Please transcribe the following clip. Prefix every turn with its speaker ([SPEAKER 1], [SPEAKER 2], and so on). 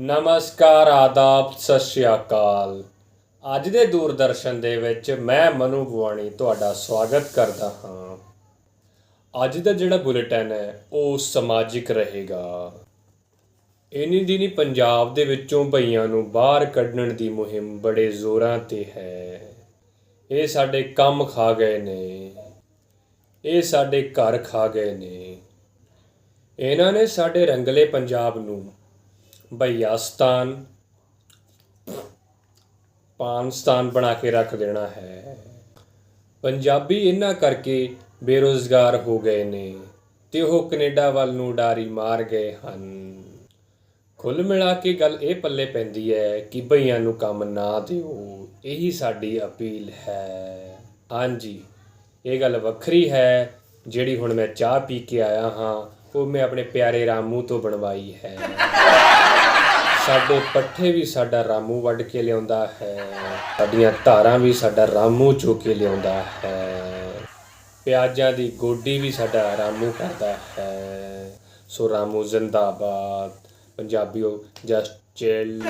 [SPEAKER 1] ਨਮਸਕਾਰ ਆਦਾਬ ਸਤਿ ਸ਼੍ਰੀ ਅਕਾਲ। ਅੱਜ ਦੇ ਦੂਰਦਰਸ਼ਨ ਦੇ ਵਿੱਚ ਮੈਂ ਮਨੂ ਗਵਾਣੀ ਤੁਹਾਡਾ ਸਵਾਗਤ ਕਰਦਾ ਹਾਂ। ਅੱਜ ਦਾ ਜਿਹੜਾ ਬੁਲੇਟਿਨ ਹੈ, ਉਹ ਸਮਾਜਿਕ ਰਹੇਗਾ। ਇਨੀ ਦਿਨੀ ਪੰਜਾਬ ਦੇ ਵਿੱਚੋਂ ਭਈਆਂ ਨੂੰ ਬਾਹਰ ਕੱਢਣ ਦੀ ਮੁਹਿੰਮ ਬੜੇ ਜ਼ੋਰਾਂ ਤੇ ਹੈ। ਇਹ ਸਾਡੇ ਕੰਮ ਖਾ ਗਏ ਨੇ। ਇਹ ਸਾਡੇ ਘਰ ਖਾ ਗਏ ਨੇ। ਇਹਨਾਂ ਨੇ ਸਾਡੇ ਰੰਗਲੇ ਪੰਜਾਬ ਨੂੰ ਭਈਆਸਤਾਨ ਪਾਕਿਸਤਾਨ ਬਣਾ ਕੇ ਰੱਖ ਦੇਣਾ ਹੈ। ਪੰਜਾਬੀ ਇਹਨਾਂ ਕਰਕੇ ਬੇਰੋਜ਼ਗਾਰ ਹੋ ਗਏ ਨੇ ਤੇ ਉਹ ਕੈਨੇਡਾ ਵੱਲ ਨੂੰ ਡਾਰੀ ਮਾਰ ਗਏ ਹਨ। ਕੁੱਲ ਮਿਲਾ ਕੇ ਗੱਲ ਇਹ ਪੱਲੇ ਪੈਂਦੀ ਹੈ ਕਿ ਭਈਆਂ ਨੂੰ ਕੰਮ ਨਾ ਦਿਓ, ਇਹੀ ਸਾਡੀ ਅਪੀਲ ਹੈ। ਹਾਂਜੀ, ਇਹ ਗੱਲ ਵੱਖਰੀ ਹੈ, ਜਿਹੜੀ ਹੁਣ ਮੈਂ ਚਾਹ ਪੀ ਕੇ ਆਇਆ ਹਾਂ, ਉਹ ਮੈਂ ਆਪਣੇ ਪਿਆਰੇ ਰਾਮੂ ਤੋਂ ਬਣਵਾਈ ਹੈ। ਸਾਡੇ ਪੱਠੇ ਵੀ ਸਾਡਾ ਰਾਮੂ ਵੱਢ ਕੇ ਲਿਆਉਂਦਾ ਹੈ। ਸਾਡੀਆਂ ਧਾਰਾਂ ਵੀ ਸਾਡਾ ਰਾਮੂ ਚੋ ਕੇ ਲਿਆਉਂਦਾ ਹੈ। ਪਿਆਜ਼ਾਂ ਦੀ ਗੋਡੀ ਵੀ ਸਾਡਾ ਰਾਮੂ ਕਰਦਾ ਹੈ। ਸੋ ਰਾਮੂ ਜ਼ਿੰਦਾਬਾਦ। ਪੰਜਾਬੀਓ, ਜਸਟ ਚਿਲ।